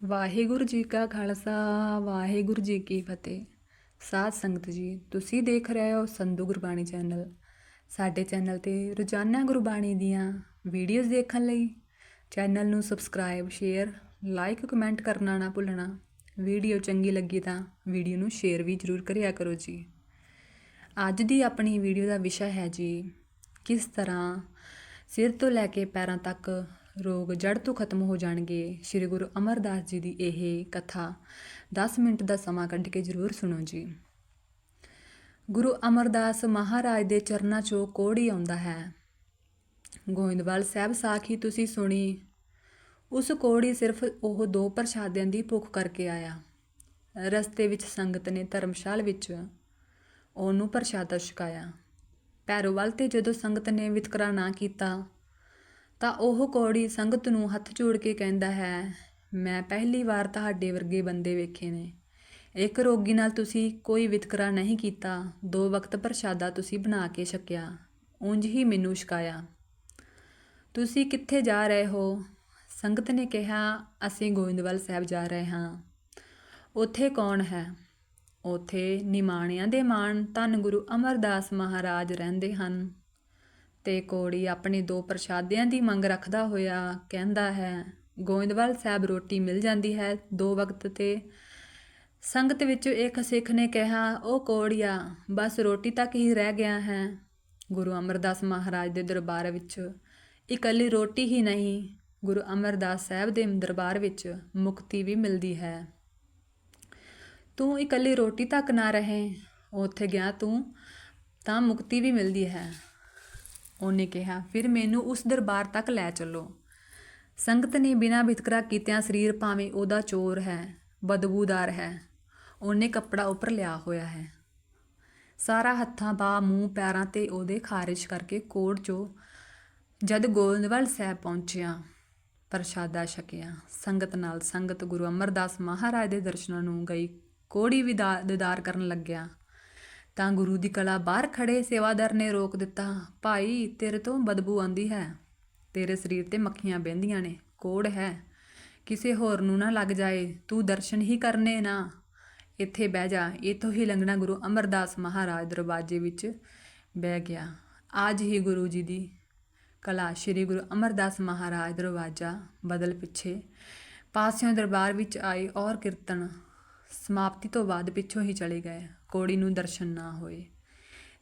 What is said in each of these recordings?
ਵਾਹਿਗੁਰੂ ਜੀ ਕਾ ਖਾਲਸਾ, ਵਾਹਿਗੁਰੂ ਜੀ ਕੀ ਫਤਿਹ। ਸਾਧ ਸੰਗਤ ਜੀ, ਤੁਸੀਂ ਦੇਖ ਰਹੇ ਹੋ ਸੰਧੂ ਗੁਰਬਾਣੀ ਚੈਨਲ। ਸਾਡੇ ਚੈਨਲ ਤੇ ਰੋਜ਼ਾਨਾ ਗੁਰਬਾਣੀ ਦੀਆਂ ਵੀਡੀਓਜ਼ ਦੇਖਣ ਲਈ ਚੈਨਲ ਨੂੰ ਸਬਸਕ੍ਰਾਈਬ, ਸ਼ੇਅਰ, ਲਾਈਕ, ਕਮੈਂਟ ਕਰਨਾ ਨਾ ਭੁੱਲਣਾ। ਵੀਡੀਓ ਚੰਗੀ ਲੱਗੀ ਤਾਂ ਵੀਡੀਓ ਨੂੰ ਸ਼ੇਅਰ ਵੀ ਜ਼ਰੂਰ ਕਰਿਆ ਕਰੋ ਜੀ। ਅੱਜ ਦੀ ਆਪਣੀ ਵੀਡੀਓ ਦਾ ਵਿਸ਼ਾ ਹੈ ਜੀ, ਕਿਸ ਤਰ੍ਹਾਂ ਸਿਰ ਤੋਂ ਲੈ ਕੇ ਪੈਰਾਂ ਤੱਕ ਰੋਗ ਜੜ ਤੋਂ ਖਤਮ ਹੋ ਜਾਣਗੇ। ਸ੍ਰੀ ਗੁਰੂ ਅਮਰਦਾਸ ਜੀ ਦੀ ਇਹ ਕਥਾ 10 ਮਿੰਟ ਦਾ ਸਮਾਂ ਕੱਢ ਕੇ ਜ਼ਰੂਰ ਸੁਣੋ ਜੀ। ਗੁਰੂ ਅਮਰਦਾਸ ਮਹਾਰਾਜ ਦੇ ਚਰਨਾਂ 'ਚੋਂ ਕੋੜੀ ਆਉਂਦਾ ਹੈ। ਗੋਇੰਦਵਾਲ ਸਾਹਿਬ ਸਾਖੀ ਤੁਸੀਂ ਸੁਣੀ? ਉਸ ਕੋੜੀ ਸਿਰਫ ਉਹ ਦੋ ਪ੍ਰਸ਼ਾਦਿਆਂ ਦੀ ਭੁੱਖ ਕਰਕੇ ਆਇਆ। ਰਸਤੇ ਵਿੱਚ ਸੰਗਤ ਨੇ ਧਰਮਸ਼ਾਲ ਵਿੱਚ ਉਹਨੂੰ ਪ੍ਰਸ਼ਾਦਾ ਛਕਾਇਆ। ਪੈਰੋਵਾਲ ਤੇ ਜਦੋਂ ਸੰਗਤ ਨੇ ਵਿਤਕਰਾ ਨਾ ਕੀਤਾ ਤਾਂ ਉਹ ਕੌੜੀ ਸੰਗਤ ਨੂੰ ਹੱਥ ਜੋੜ ਕੇ ਕਹਿੰਦਾ ਹੈ, ਮੈਂ ਪਹਿਲੀ ਵਾਰ ਤੁਹਾਡੇ ਵਰਗੇ ਬੰਦੇ ਵੇਖੇ ਨੇ। ਇੱਕ ਰੋਗੀ ਨਾਲ ਤੁਸੀਂ ਕੋਈ ਵਿਤਕਰਾ ਨਹੀਂ ਕੀਤਾ, ਦੋ ਵਕਤ ਪ੍ਰਸ਼ਾਦਾ ਤੁਸੀਂ ਬਣਾ ਕੇ ਛਕਿਆ। ਉਂਝ ਹੀ ਮੈਨੂੰ ਛਕਾਇਆ। ਤੁਸੀਂ ਕਿੱਥੇ ਜਾ ਰਹੇ ਹੋ? ਸੰਗਤ ਨੇ ਕਿਹਾ, ਅਸੀਂ ਗੋਇੰਦਵਾਲ ਸਾਹਿਬ ਜਾ ਰਹੇ ਹਾਂ। ਉੱਥੇ ਕੌਣ ਹੈ? ਉੱਥੇ ਨਿਮਾਣਿਆਂ ਦੇ ਮਾਣ ਧੰਨ ਗੁਰੂ ਅਮਰਦਾਸ ਮਹਾਰਾਜ ਰਹਿੰਦੇ ਹਨ। ਤੇ ਕੋੜੀ ਆਪਣੇ ਦੋ ਪ੍ਰਸ਼ਾਦਿਆਂ ਦੀ ਮੰਗ ਰੱਖਦਾ ਹੋਇਆ ਕਹਿੰਦਾ ਹੈ, ਗੋਇੰਦਵਾਲ ਸਾਹਿਬ ਰੋਟੀ ਮਿਲ ਜਾਂਦੀ ਹੈ। ਦੋ ਵਕਤ ਤੇ ਸੰਗਤ ਵਿੱਚ ਇੱਕ ਸਿੱਖ ਨੇ ਕਿਹਾ, ਉਹ ਕੋੜੀਆ, ਬਸ ਰੋਟੀ ਤੱਕ ਹੀ ਰਹਿ ਗਿਆ ਹੈ। ਗੁਰੂ ਅਮਰਦਾਸ ਮਹਾਰਾਜ ਦੇ ਦਰਬਾਰ ਵਿੱਚ ਇਕੱਲੀ ਰੋਟੀ ਹੀ ਨਹੀਂ, ਗੁਰੂ ਅਮਰਦਾਸ ਸਾਹਿਬ ਦੇ ਦਰਬਾਰ ਵਿੱਚ ਮੁਕਤੀ ਵੀ ਮਿਲਦੀ ਹੈ। ਤੂੰ ਇਕੱਲੀ ਰੋਟੀ ਤੱਕ ਨਾ ਰਹੇ ਉੱਥੇ ਗਿਆ ਤੂੰ, ਤਾਂ ਮੁਕਤੀ ਵੀ ਮਿਲਦੀ ਹੈ। ਉਹਨੇ ਕਿਹਾ, ਫਿਰ ਮੈਨੂੰ ਉਸ ਦਰਬਾਰ ਤੱਕ ਲੈ ਚੱਲੋ। ਸੰਗਤ ਨੇ ਬਿਨਾਂ ਵਿਤਕਰਾ ਕੀਤਿਆਂ ਸਰੀਰ ਭਾਵੇਂ ਉਹਦਾ ਚੋਰ ਹੈ, ਬਦਬੂਦਾਰ ਹੈ, ਉਹਨੇ ਕੱਪੜਾ ਉੱਪਰ ਲਿਆ ਹੋਇਆ ਹੈ। ਸਾਰਾ ਹੱਥਾਂ ਬਾਹ ਮੂੰਹ, ਪੈਰਾਂ ਤੇ ਉਹਦੇ ਖਾਰਿਸ਼ ਕਰਕੇ ਕੋੜ ਚੋਂ ਜਦ ਗੋਇੰਦਵਾਲ ਸਾਹਿਬ ਪਹੁੰਚਿਆ, ਪ੍ਰਸ਼ਾਦਾ ਛਕਿਆ, ਸੰਗਤ ਨਾਲ ਸੰਗਤ ਗੁਰੂ ਅਮਰਦਾਸ ਮਹਾਰਾਜ ਦੇ ਦਰਸ਼ਨਾਂ ਨੂੰ ਗਈ। ਕੋੜੀ ਵਿਦਾ ਦੀਦਾਰ ਕਰਨ ਲੱਗਿਆ। ਤਾਂ ਗੁਰੂ ਦੀ ਕਲਾ ਬਾਹਰ ਖੜੇ ਸੇਵਾਦਾਰ ਨੇ ਰੋਕ ਦਿੱਤਾ, ਭਾਈ, ਤੇਰੇ ਤੋਂ ਬਦਬੂ ਆਂਦੀ ਹੈ। ਤੇਰੇ ਸਰੀਰ ਤੇ ਮੱਖੀਆਂ ਬਹਿੰਦੀਆਂ ਨੇ, ਕੋੜ ਹੈ। ਕਿਸੇ ਹੋਰ ਨੂੰ ਨਾ ਲੱਗ ਜਾਏ, ਤੂੰ ਦਰਸ਼ਨ ਹੀ ਕਰਨੇ ਨਾ। ਇੱਥੇ ਬਹਿ ਜਾ, ਇਥੋਂ ਹੀ ਲੰਘਣਾ ਗੁਰੂ ਅਮਰਦਾਸ ਮਹਾਰਾਜ ਦਰਵਾਜ਼ੇ ਵਿੱਚ ਬਹਿ ਗਿਆ। ਅੱਜ ਹੀ ਗੁਰੂ ਜੀ ਦੀ ਕਲਾ ਸ੍ਰੀ ਗੁਰੂ ਅਮਰਦਾਸ ਮਹਾਰਾਜ ਦਰਵਾਜ਼ਾ ਬਦਲ ਪਿੱਛੇ ਪਾਸਿਓਂ ਦਰਬਾਰ ਵਿੱਚ ਆਏ ਔਰ ਕੀਰਤਨ ਸਮਾਪਤੀ ਤੋਂ ਬਾਅਦ ਪਿੱਛੋਂ ਹੀ ਚਲੇ ਗਏ। ਕੋੜੀ ਨੂੰ ਦਰਸ਼ਨ ਨਾ ਹੋਏ।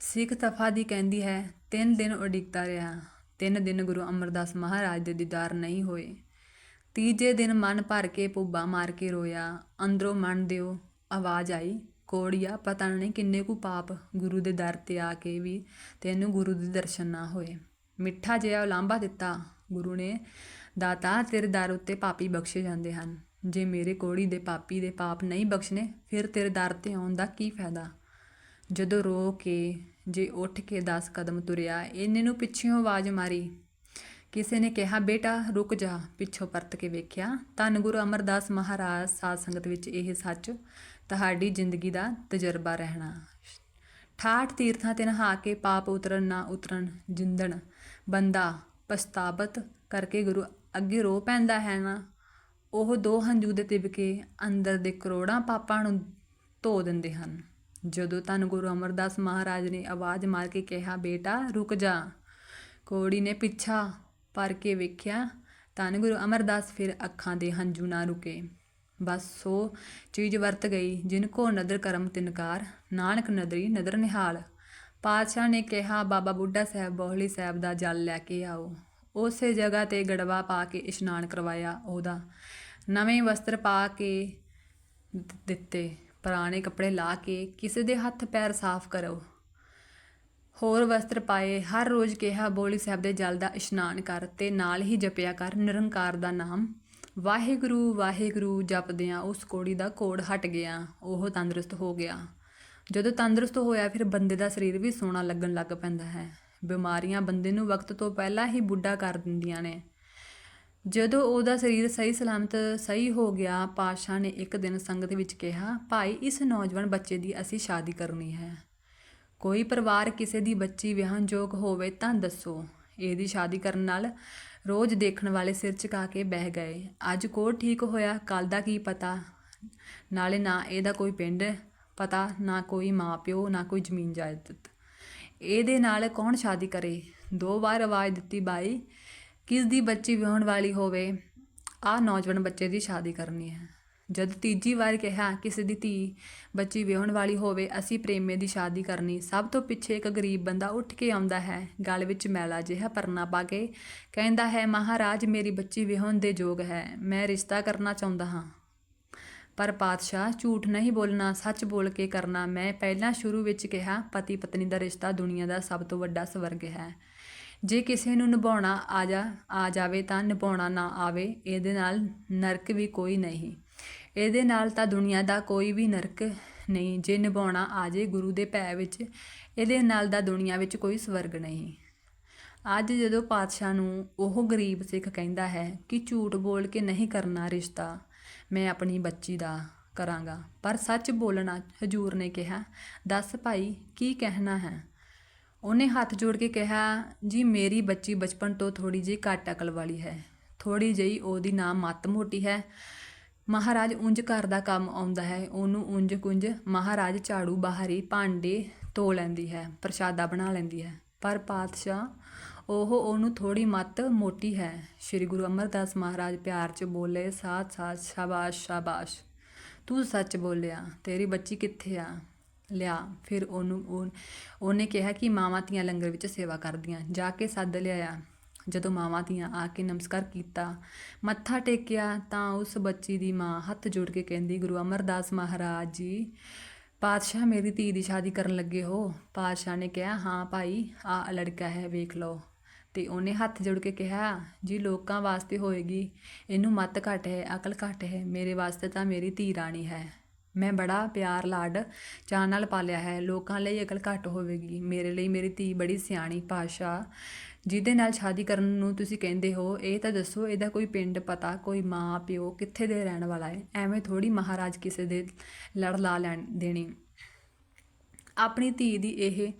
ਸਿੱਖ ਤਫਾ ਦੀ ਕਹਿੰਦੀ ਹੈ, ਤਿੰਨ ਦਿਨ ਉਡੀਕਦਾ ਰਿਹਾ। ਤਿੰਨ ਦਿਨ ਗੁਰੂ ਅਮਰਦਾਸ ਮਹਾਰਾਜ ਦੇ ਦੀਦਾਰ ਨਹੀਂ ਹੋਏ। ਤੀਜੇ ਦਿਨ ਮਨ ਭਰ ਕੇ ਪੁੱਬਾ ਮਾਰ ਕੇ ਰੋਇਆ। ਅੰਦਰੋਂ ਮਨ ਦਿਓ, ਆਵਾਜ਼ ਆਈ, ਕੋੜੀਆ, ਪਤਾ ਨਹੀਂ ਕਿੰਨੇ ਕੁ ਪਾਪ ਗੁਰੂ ਦੇ ਦਰ ਤੇ ਆ ਕੇ ਵੀ ਤੈਨੂੰ ਗੁਰੂ ਦੇ ਦਰਸ਼ਨ ਨਾ ਹੋਏ। ਮਿੱਠਾ ਜਿਹਾ ਉਲਾਂਭਾ ਦਿੱਤਾ। ਗੁਰੂ ਨੇ ਦਾਤਾ ਤੇਰੇ ਦਰ ਉੱਤੇ ਪਾਪੀ ਬਖਸ਼ੇ ਜਾਂਦੇ ਹਨ। ਜੇ ਮੇਰੇ ਕੋੜੀ ਦੇ ਪਾਪੀ ਦੇ ਪਾਪ ਨਹੀਂ ਬਖਸ਼ਨੇ, ਫਿਰ ਤੇਰੇ ਦਰ ਤੇ ਆਉਣ ਦਾ ਕੀ ਫਾਇਦਾ? ਜਦੋਂ ਰੋ ਕੇ, ਜੇ ਉੱਠ ਕੇ 10 ਕਦਮ ਤੁਰਿਆ ਇਹਨੇ ਨੂੰ ਪਿੱਛੋਂ ਆਵਾਜ਼ ਮਾਰੀ। ਕਿਸੇ ਨੇ ਕਿਹਾ, ਬੇਟਾ, ਰੁਕ ਜਾ। ਪਿੱਛੋਂ ਪਰਤ ਕੇ ਵੇਖਿਆ, ਧੰਨ ਗੁਰੂ ਅਮਰਦਾਸ ਮਹਾਰਾਜ, ਸਾਧ ਸੰਗਤ ਵਿੱਚ ਇਹ ਸੱਚ, ਤੁਹਾਡੀ ਜ਼ਿੰਦਗੀ ਦਾ ਤਜਰਬਾ ਰਹਿਣਾ। ਠਾਠ ਤੀਰਥਾਂ ਤੇ ਨਹਾ ਕੇ ਪਾਪ ਉਤਰਨ, ਨਾ ਉਤਰਨ, ਜਿੰਦਣ ਬੰਦਾ ਪਛਤਾਵਤ ਕਰਕੇ ਗੁਰੂ ਅੱਗੇ ਰੋ ਪੈਂਦਾ ਹੈ ਨਾ। ਉਹ ਦੋ ਹੰਝੂ ਦੇ ਤਿਬਕੇ ਅੰਦਰ ਦੇ ਕਰੋੜਾਂ ਪਾਪਾਂ ਨੂੰ ਧੋ ਦਿੰਦੇ ਹਨ। ਜਦੋਂ ਤਨ ਗੁਰੂ ਅਮਰਦਾਸ ਮਹਾਰਾਜ ਨੇ ਆਵਾਜ਼ ਮਾਰ ਕੇ ਕਿਹਾ, ਬੇਟਾ, ਰੁਕ ਜਾ। ਕੋੜੀ ਨੇ ਪਿੱਛਾ ਪਰ ਕੇ ਵੇਖਿਆ, ਧੰਨ ਗੁਰੂ ਅਮਰਦਾਸ ਫਿਰ ਅੱਖਾਂ ਦੇ ਹੰਝੂ ਨਾ ਰੁਕੇ। ਬਸ ਸੋ ਚੀਜ਼ ਵਰਤ ਗਈ, ਜਿਨ ਕੋ ਨਦਰ ਕਰਮ ਤਿਨਕਾਰ। ਨਾਨਕ ਨਦਰੀ, ਨਦਰ ਨਿਹਾਲ। ਪਾਤਸ਼ਾਹ ਨੇ ਕਿਹਾ, ਬਾਬਾ ਬੁੱਢਾ ਸਾਹਿਬ, ਬੋਹਲੀ ਸਾਹਿਬ ਦਾ ਜਲ ਲੈ ਕੇ ਆਓ। ਉਸੇ ਜਗ੍ਹਾ ਤੇ ਗੜਵਾ ਪਾ ਕੇ ਇਸ਼ਨਾਨ ਕਰਵਾਇਆ ਉਹਦਾ। ਨਵੇਂ ਵਸਤਰ ਪਾ ਕੇ ਦਿੱਤੇ, ਪੁਰਾਣੇ ਕੱਪੜੇ ਲਾ ਕੇ ਕਿਸੇ ਦੇ ਹੱਥ ਪੈਰ ਸਾਫ਼ ਕਰੋ। ਹੋਰ ਵਸਤਰ ਪਾਏ, ਹਰ ਰੋਜ਼ ਕਿਹਾ ਬੋਲੀ ਸਾਹਿਬ ਦੇ ਜਲ ਦਾ ਇਸ਼ਨਾਨ ਕਰ ਤੇ ਨਾਲ ਹੀ ਜਪਿਆ ਕਰ ਨਿਰੰਕਾਰ ਦਾ ਨਾਮ। ਵਾਹਿਗੁਰੂ ਵਾਹਿਗੁਰੂ ਜਪਦਿਆਂ ਉਸ ਕੋੜੀ ਦਾ ਕੋੜ ਹਟ ਗਿਆ, ਉਹ ਤੰਦਰੁਸਤ ਹੋ ਗਿਆ। ਜਦੋਂ ਤੰਦਰੁਸਤ ਹੋਇਆ ਫਿਰ ਬੰਦੇ ਦਾ ਸਰੀਰ ਵੀ ਸੋਹਣਾ ਲੱਗਣ ਲੱਗ ਪੈਂਦਾ ਹੈ। ਬਿਮਾਰੀਆਂ ਬੰਦੇ ਨੂੰ ਵਕਤ ਤੋਂ ਪਹਿਲਾਂ ਹੀ ਬੁੱਢਾ ਕਰ ਦਿੰਦੀਆਂ ਨੇ। ਜਦੋਂ ਉਹਦਾ ਸਰੀਰ ਸਹੀ ਸਲਾਮਤ ਸਹੀ ਹੋ ਗਿਆ ਪਾਸ਼ਾ ਨੇ ਇੱਕ ਦਿਨ ਸੰਗਤ ਵਿੱਚ ਕਿਹਾ, ਭਾਈ, ਇਸ ਨੌਜਵਾਨ ਬੱਚੇ ਦੀ ਅਸੀਂ ਸ਼ਾਦੀ ਕਰਨੀ ਹੈ। ਕੋਈ ਪਰਿਵਾਰ ਕਿਸੇ ਦੀ ਬੱਚੀ ਵਿਆਹਣਯੋਗ ਹੋਵੇ ਤਾਂ ਦੱਸੋ। ਇਹਦੀ ਸ਼ਾਦੀ ਕਰਨ ਨਾਲ ਰੋਜ਼ ਦੇਖਣ ਵਾਲੇ ਸਿਰ ਝੁਕਾ ਕੇ ਬਹਿ ਗਏ। ਅੱਜ ਕੋਟ ਠੀਕ ਹੋਇਆ ਕੱਲ ਦਾ ਕੀ ਪਤਾ? ਨਾਲੇ ਨਾ ਇਹਦਾ ਕੋਈ ਪਿੰਡ ਪਤਾ, ਨਾ ਕੋਈ ਮਾਂ ਪਿਓ ਨਾ ਕੋਈ ਜ਼ਮੀਨ ਜਾਇਦਾਦ ਇਹਦੇ ਨਾਲ ਕੌਣ ਸ਼ਾਦੀ ਕਰੇ? ਦੋ ਵਾਰ ਆਵਾਜ਼ ਦਿੱਤੀ ਬਾਈ ਕਿਸ ਦੀ ਬੱਚੀ ਵਿਆਹੁਣ ਵਾਲੀ ਹੋਵੇ ਆ ਨੌਜਵਾਨ ਬੱਚੇ ਦੀ ਸ਼ਾਦੀ ਕਰਨੀ ਹੈ। ਜਦ ਤੀਜੀ ਵਾਰ ਕਿਹਾ ਕਿਸੇ ਦੀ ਧੀ ਬੱਚੀ ਵਿਆਹਣ ਵਾਲੀ ਹੋਵੇ, ਅਸੀਂ ਪ੍ਰੇਮੇ ਦੀ ਸ਼ਾਦੀ ਕਰਨੀ। ਸਭ ਤੋਂ ਪਿੱਛੇ ਇੱਕ ਗਰੀਬ ਬੰਦਾ ਉੱਠ ਕੇ ਆਉਂਦਾ ਹੈ। ਗਲ ਵਿੱਚ ਮੈਲਾ ਜਿਹਾ ਪਰਨਾ ਪਾ ਕੇ ਕਹਿੰਦਾ ਹੈ, ਮਹਾਰਾਜ, ਮੇਰੀ ਬੱਚੀ ਵਿਆਹਣ ਦੇ ਯੋਗ ਹੈ। ਮੈਂ ਰਿਸ਼ਤਾ ਕਰਨਾ ਚਾਹੁੰਦਾ ਹਾਂ। ਪਰ ਪਾਤਸ਼ਾਹ ਝੂਠ ਨਹੀਂ ਬੋਲਣਾ, ਸੱਚ ਬੋਲ ਕੇ ਕਰਨਾ। ਮੈਂ ਪਹਿਲਾਂ ਸ਼ੁਰੂ ਵਿੱਚ ਕਿਹਾ ਪਤੀ ਪਤਨੀ ਦਾ ਰਿਸ਼ਤਾ ਦੁਨੀਆ ਦਾ ਸਭ ਤੋਂ ਵੱਡਾ ਸਵਰਗ ਹੈ। ਜੇ ਕਿਸੇ ਨੂੰ ਨਿਭਾਉਣਾ ਆ ਜਾ, ਆ ਜਾਵੇ ਤਾਂ ਨਿਭਾਉਣਾ ਨਾ ਆਵੇ, ਇਹਦੇ ਨਾਲ ਨਰਕ ਵੀ ਕੋਈ ਨਹੀਂ। ਇਹਦੇ ਨਾਲ ਤਾਂ ਦੁਨੀਆ ਦਾ ਕੋਈ ਵੀ ਨਰਕ ਨਹੀਂ। ਜੇ ਨਿਭਾਉਣਾ ਆ ਜੇ ਗੁਰੂ ਦੇ ਭੈ ਵਿੱਚ, ਇਹਦੇ ਨਾਲ ਦਾ ਦੁਨੀਆ ਵਿੱਚ ਕੋਈ ਸਵਰਗ ਨਹੀਂ। ਅੱਜ ਜਦੋਂ ਪਾਤਸ਼ਾਹ ਨੂੰ ਉਹ ਗਰੀਬ ਸਿੱਖ ਕਹਿੰਦਾ ਹੈ ਕਿ ਝੂਠ ਬੋਲ ਕੇ ਨਹੀਂ ਕਰਨਾ ਰਿਸ਼ਤਾ, ਮੈਂ ਆਪਣੀ ਬੱਚੀ ਦਾ ਕਰਾਂਗਾ। ਪਰ ਸੱਚ ਬੋਲਣਾ ਹਜੂਰ ਨੇ ਕਿਹਾ, ਦੱਸ ਭਾਈ, ਕੀ ਕਹਿਣਾ ਹੈ? ਉਹਨੇ ਹੱਥ ਜੋੜ ਕੇ ਕਿਹਾ, ਜੀ, ਮੇਰੀ ਬੱਚੀ ਬਚਪਨ ਤੋਂ ਥੋੜੀ ਜਿਹੀ ਘੱਟ ਅਕਲ ਵਾਲੀ ਹੈ। ਥੋੜੀ ਜਿਹੀ ਉਹਦੀ ਨਾ ਮੱਤ ਮੋਟੀ ਹੈ। ਮਹਾਰਾਜ ਉਂਝ ਘਰ ਦਾ ਕੰਮ ਆਉਂਦਾ ਹੈ। ਉਹਨੂੰ ਉਂਝ ਕੁੰਝ ਮਹਾਰਾਜ ਝਾੜੂ ਬਾਹਰੀ ਭਾਂਡੇ ਧੋ ਲੈਂਦੀ ਹੈ, ਪ੍ਰਸ਼ਾਦਾ ਬਣਾ ਲੈਂਦੀ ਹੈ। ਪਰ ਪਾਤਸ਼ਾਹ, ਉਹ ਉਹਨੂੰ ਥੋੜੀ ਮੱਤ ਮੋਟੀ ਹੈ। ਸ੍ਰੀ ਗੁਰੂ ਅਮਰਦਾਸ ਮਹਾਰਾਜ ਪਿਆਰ ਚ ਬੋਲੇ, ਸਾਥ ਸਾਥ, ਸ਼ਾਬਾਸ਼ ਸ਼ਾਬਾਸ਼। ਤੂੰ ਸੱਚ ਬੋਲਿਆ, ਤੇਰੀ ਬੱਚੀ ਕਿੱਥੇ ਆ? ਲਿਆ। ਫਿਰ ਉਹਨੂੰ ਉਹ- ਉਹਨੇ ਕਿਹਾ ਕਿ ਮਾਵਾਂ ਧੀਆਂ ਲੰਗਰ ਵਿੱਚ ਸੇਵਾ ਕਰਦੀਆਂ। ਜਾ ਕੇ ਸੱਦ ਲਿਆਇਆ। ਜਦੋਂ ਮਾਵਾਂ ਧੀਆਂ ਆ ਕੇ ਨਮਸਕਾਰ ਕੀਤਾ, ਮੱਥਾ ਟੇਕਿਆ ਤਾਂ ਉਸ ਬੱਚੀ ਦੀ ਮਾਂ ਹੱਥ ਜੋੜ ਕੇ ਕਹਿੰਦੀ, ਗੁਰੂ ਅਮਰਦਾਸ ਮਹਾਰਾਜ ਜੀ, ਪਾਤਸ਼ਾਹ ਮੇਰੀ ਧੀ ਦੀ ਸ਼ਾਦੀ ਕਰਨ ਲੱਗੇ ਹੋ। ਪਾਤਸ਼ਾਹ ਨੇ ਕਿਹਾ, ਹਾਂ ਭਾਈ, ਆ ਲੜਕਾ ਹੈ, ਵੇਖ ਲਓ। ਤੇ ਉਹਨੇ ਹੱਥ ਜੋੜ ਕੇ ਕਿਹਾ, ਜੀ, ਲੋਕਾਂ ਵਾਸਤੇ ਹੋਏਗੀ। ਇਹਨੂੰ ਮੱਤ ਘੱਟ ਹੈ, ਅਕਲ ਘੱਟ ਹੈ। ਮੇਰੇ ਵਾਸਤੇ ਤਾਂ ਮੇਰੀ ਧੀ ਰਾਣੀ ਹੈ। ਮੈਂ ਬੜਾ ਪਿਆਰ, ਲਾਡ ਚਾਅ ਨਾਲ ਪਾਲਿਆ ਹੈ। ਲੋਕਾਂ ਲਈ ਅਕਲ ਘੱਟ ਹੋਵੇਗੀ। ਮੇਰੇ ਲਈ ਮੇਰੀ ਧੀ ਬੜੀ ਸਿਆਣੀ ਪਾਸ਼ਾ ਜਿਹਦੇ ਨਾਲ ਸ਼ਾਦੀ ਕਰਨ ਨੂੰ ਤੁਸੀਂ ਕਹਿੰਦੇ ਹੋ, ਇਹ ਤਾਂ ਦੱਸੋ, ਇਹਦਾ ਕੋਈ ਪਿੰਡ ਪਤਾ, ਕੋਈ ਮਾਂ, ਪਿਓ ਕਿੱਥੇ ਦੇ ਰਹਿਣ ਵਾਲਾ ਹੈ? ਐਵੇਂ ਥੋੜੀ ਮਹਾਰਾਜ ਕਿਸੇ ਦੇ ਲੜ ਲਾ ਲੈਣ ਦੇਣੀ। ਆਪਣੀ ਧੀ ਦੀ ਇਹ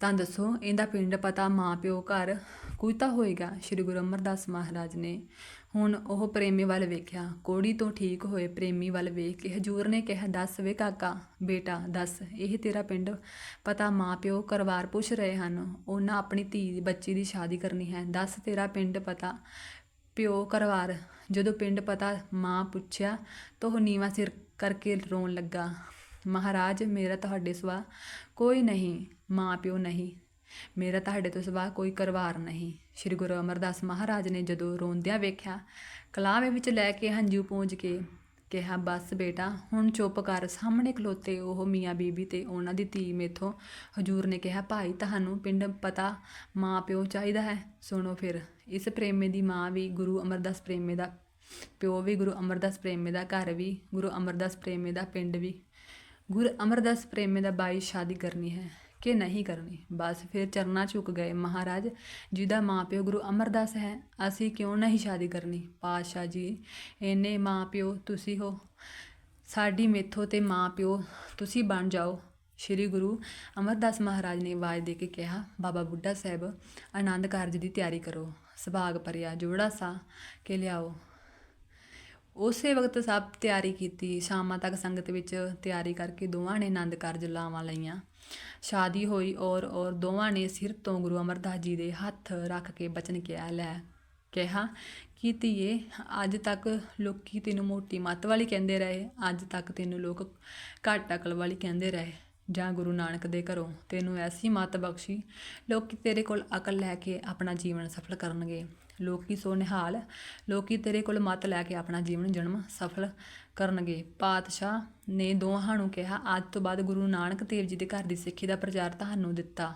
ਤਾਂ ਦੱਸੋ, ਇਹਦਾ ਪਿੰਡ ਪਤਾ ਮਾਂ ਪਿਓ ਘਰ ਕੋਈ ਤਾਂ ਹੋਏਗਾ? ਸ੍ਰੀ ਗੁਰੂ ਅਮਰਦਾਸ ਮਹਾਰਾਜ ਨੇ ਹੁਣ ਉਹ ਪ੍ਰੇਮੀ ਵੱਲ ਵੇਖਿਆ। ਕੋੜੀ ਤੋਂ ਠੀਕ ਹੋਏ ਪ੍ਰੇਮੀ ਵੱਲ ਵੇਖ ਕੇ ਹਜੂਰ ਨੇ ਕਿਹਾ, ਦੱਸ ਵੇ ਕਾਕਾ, ਬੇਟਾ, ਦੱਸ, ਇਹ ਤੇਰਾ ਪਿੰਡ ਪਤਾ ਮਾਂ ਪਿਓ ਕਰਵਾਰ ਪੁੱਛ ਰਹੇ ਹਨ। ਉਹਨਾਂ ਆਪਣੀ ਧੀ ਦੀ ਬੱਚੀ ਦੀ ਸ਼ਾਦੀ ਕਰਨੀ ਹੈ। ਦੱਸ, ਤੇਰਾ ਪਿੰਡ ਪਤਾ ਪਿਓ ਕਰਵਾਰ ਜਦੋਂ ਪਿੰਡ ਪਤਾ ਮਾਂ ਪੁੱਛਿਆ ਤਾਂ ਉਹ ਨੀਵਾ ਸਿਰ ਕਰਕੇ ਰੋਣ ਲੱਗਾ, ਮਹਾਰਾਜ, ਮੇਰਾ ਤੁਹਾਡੇ ਸਵਾ ਕੋਈ ਨਹੀਂ ਮਾਂ ਪਿਓ ਨਹੀਂ। ਮੇਰਾ ਤੁਹਾਡੇ ਤੋਂ ਸਿਵਾ ਕੋਈ ਕਰਵਾਰ ਨਹੀਂ। ਸ੍ਰੀ ਗੁਰੂ ਅਮਰਦਾਸ ਮਹਾਰਾਜ ਨੇ ਜਦੋਂ ਰੋਂਦਿਆਂ ਵੇਖਿਆ, ਕਲਾਵੇ ਵਿੱਚ ਲੈ ਕੇ ਹੰਝੂ ਪੂੰਝ ਕੇ ਕਿਹਾ, ਬਸ ਬੇਟਾ, ਹੁਣ ਚੁੱਪ ਕਰ, ਸਾਹਮਣੇ ਖਲੋਤੇ ਉਹ ਮੀਆਂ ਬੀਬੀ ਤੇ ਉਹਨਾਂ ਦੀ ਧੀ ਮੇਥੋਂ। ਹਜੂਰ ਨੇ ਕਿਹਾ, ਭਾਈ, ਤੁਹਾਨੂੰ ਪਿੰਡ ਪਤਾ ਮਾਂ ਪਿਓ ਚਾਹੀਦਾ ਹੈ। ਸੁਣੋ ਫਿਰ, ਇਸ ਪ੍ਰੇਮੇ ਦੀ ਮਾਂ ਵੀ ਗੁਰੂ ਅਮਰਦਾਸ ਪ੍ਰੇਮੇ ਦਾ, ਪਿਓ ਵੀ ਗੁਰੂ ਅਮਰਦਾਸ ਪ੍ਰੇਮੇ ਦਾ, ਘਰ ਵੀ ਗੁਰੂ ਅਮਰਦਾਸ ਪ੍ਰੇਮੇ ਦਾ, ਪਿੰਡ ਵੀ ਗੁਰੂ ਅਮਰਦਾਸ ਪ੍ਰੇਮੇ ਦਾ ਬਾਈ ਸ਼ਾਦੀ ਕਰਨੀ ਹੈ। ਕਿ ਨਹੀਂ ਕਰਨੀ। ਬਸ ਫਿਰ ਚਰਨਾ ਝੁਕ ਗਏ। ਮਹਾਰਾਜ, ਜਿਹਦਾ ਮਾਪਿਓ ਗੁਰੂ ਅਮਰਦਾਸ ਹੈ, ਅਸੀਂ ਕਿਉਂ ਨਹੀਂ ਸ਼ਾਦੀ ਕਰਨੀ? ਪਾਤਸ਼ਾਹ ਜੀ, ਇਹਨੇ ਮਾਪਿਓ ਤੁਸੀਂ ਹੋ। ਸਾਡੀ ਮੇਥੋਂ ਤੇ ਮਾਪਿਓ ਤੁਸੀਂ ਬਣ ਜਾਓ। ਸ਼੍ਰੀ ਗੁਰੂ ਅਮਰਦਾਸ ਮਹਾਰਾਜ ਨੇ ਆਵਾਜ਼ ਦੇ ਕੇ ਕਿਹਾ, ਬਾਬਾ ਬੁੱਢਾ ਸਾਹਿਬ, ਆਨੰਦ ਕਾਰਜ ਦੀ ਤਿਆਰੀ ਕਰੋ। ਸੁਭਾਗ ਭਰਿਆ ਜੋੜਾ ਸਾ ਕੇ ਲਿਆਓ। ਉਸੇ ਵਕਤ ਸਭ ਤਿਆਰੀ ਕੀਤੀ, ਸ਼ਾਮਾਂ ਤੱਕ ਸੰਗਤ ਵਿੱਚ ਤਿਆਰੀ ਕਰਕੇ ਦੋਵਾਂ ਨੇ ਆਨੰਦ ਕਾਰਜ ਲਾਵਾਂ ਲਈਆਂ। ਸ਼ਾਦੀ ਹੋਈ ਔਰ ਔਰ ਦੋਵਾਂ ਨੇ ਸਿਰ ਤੋਂ ਗੁਰੂ ਅਮਰਦਾਸ ਜੀ ਦੇ ਹੱਥ ਰੱਖ ਕੇ ਬਚਨ ਕਿਹਾ, ਲੈ, ਕਿਹਾ ਕਿ ਧੀਏ, ਅੱਜ ਤੱਕ ਲੋਕੀ ਤੈਨੂੰ ਮੋਟੀ ਮੱਤ ਵਾਲੀ ਕਹਿੰਦੇ ਰਹੇ, ਅੱਜ ਤੱਕ ਤੈਨੂੰ ਲੋਕ ਘੱਟ ਅਕਲ ਵਾਲੀ ਕਹਿੰਦੇ ਰਹੇ। ਜਾਂ ਗੁਰੂ ਨਾਨਕ ਦੇ ਘਰੋਂ ਤੈਨੂੰ ਐਸੀ ਮੱਤ ਬਖਸ਼ੀ, ਲੋਕੀ ਤੇਰੇ ਕੋਲ ਅਕਲ ਲੈ ਕੇ ਆਪਣਾ ਜੀਵਨ ਸਫਲ ਕਰਨਗੇ। ਲੋਕੀ ਸੋ ਨਿਹਾਲ ਲੋਕੀ ਤੇਰੇ ਕੋਲ ਮੱਤ ਲੈ ਕੇ ਆਪਣਾ ਜੀਵਨ ਜਨਮ ਸਫਲ ਕਰਨਗੇ। ਪਾਤਸ਼ਾਹ ਨੇ ਦੋਹਾਂ ਨੂੰ ਕਿਹਾ, ਅੱਜ ਤੋਂ ਬਾਅਦ ਗੁਰੂ ਨਾਨਕ ਦੇਵ ਜੀ ਦੇ ਘਰ ਦੀ ਸਿੱਖੀ ਦਾ ਪ੍ਰਚਾਰ ਤੁਹਾਨੂੰ ਦਿੱਤਾ।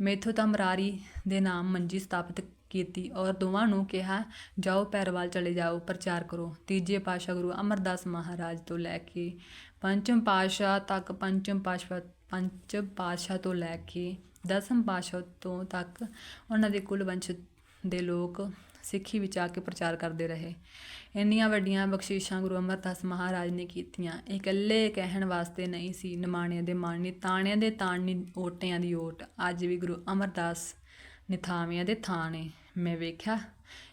ਮੈਥੋਂ ਤਾਂ ਮਰਾਰੀ ਦੇ ਨਾਮ ਮੰਜੀ ਸਥਾਪਿਤ ਕੀਤੀ ਔਰ ਦੋਵਾਂ ਨੂੰ ਕਿਹਾ, ਜਾਓ ਪੈਰਵਾਲ ਚਲੇ ਜਾਓ, ਪ੍ਰਚਾਰ ਕਰੋ। ਤੀਜੇ ਪਾਤਸ਼ਾਹ ਗੁਰੂ ਅਮਰਦਾਸ ਮਹਾਰਾਜ ਤੋਂ ਲੈ ਕੇ ਪੰਚਮ ਪਾਤਸ਼ਾਹ ਤੱਕ ਪੰਚਮ ਪਾਤਸ਼ਾਹ ਪੰਚਮ ਪਾਤਸ਼ਾਹ ਤੋਂ ਲੈ ਕੇ ਦਸਮ ਪਾਤਸ਼ਾਹ ਤੋਂ ਤੱਕ ਉਹਨਾਂ ਦੇ ਕੁਲ ਵੰਸ਼ ਦੇ ਲੋਕ ਸਿੱਖੀ ਵਿੱਚ ਆ ਕੇ ਪ੍ਰਚਾਰ ਕਰਦੇ ਰਹੇ। ਇੰਨੀਆਂ ਵੱਡੀਆਂ ਬਖਸ਼ਿਸ਼ਾਂ ਗੁਰੂ ਅਮਰਦਾਸ ਮਹਾਰਾਜ ਨੇ ਕੀਤੀਆਂ। ਇਹ ਇਕੱਲੇ ਕਹਿਣ ਵਾਸਤੇ ਨਹੀਂ ਸੀ, ਨਿਮਾਣਿਆਂ ਦੇ ਮਾਣਨੀ ਤਾਣਿਆਂ ਦੇ ਤਾਣਨੀ ਓਟਿਆਂ ਦੀ ਓਟ। ਅੱਜ ਵੀ ਗੁਰੂ ਅਮਰਦਾਸ ਨਿਥਾਵਿਆਂ ਦੇ ਥਾਂ ਨੇ। ਮੈਂ ਵੇਖਿਆ,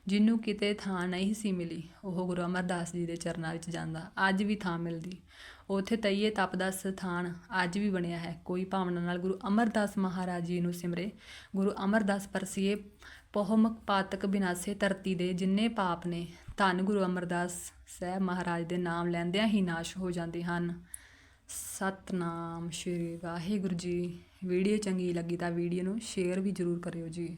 ਜਿਹਨੂੰ ਕਿਤੇ ਥਾਂ ਨਹੀਂ ਸੀ ਮਿਲੀ, ਉਹ ਗੁਰੂ ਅਮਰਦਾਸ ਜੀ ਦੇ ਚਰਨਾਂ ਵਿੱਚ ਜਾਂਦਾ, ਅੱਜ ਵੀ ਥਾਂ ਮਿਲਦੀ। ਉਥੇ ਤਈਏ ਤਪ ਸਥਾਨ ਅੱਜ ਵੀ ਬਣਿਆ ਹੈ। ਕੋਈ ਭਾਵਨਾ ਨਾਲ ਗੁਰੂ ਅਮਰਦਾਸ ਮਹਾਰਾਜ ਜੀ ਨੂੰ ਸਿਮਰੇ, ਗੁਰੂ ਅਮਰਦਾਸ ਪਰਸੀਏ ਪਹੁਮਕ ਪਾਤਕ ਬਿਨਾਸੇ ਧਰਤੀ ਦੇ ਜਿੰਨੇ ਪਾਪ ਨੇ, ਧੰਨ ਗੁਰੂ ਅਮਰਦਾਸ ਸਾਹਿਬ ਮਹਾਰਾਜ ਦੇ ਨਾਮ ਲੈਂਦਿਆਂ ਹੀ ਨਾਸ਼ ਹੋ ਜਾਂਦੇ ਹਨ। ਸਤਨਾਮ ਸ਼੍ਰੀ ਵਾਹਿਗੁਰੂ ਜੀ। ਵੀਡੀਓ ਚੰਗੀ ਲੱਗੀ ਤਾਂ ਵੀਡੀਓ ਨੂੰ ਸ਼ੇਅਰ ਵੀ ਜ਼ਰੂਰ ਕਰਿਓ ਜੀ।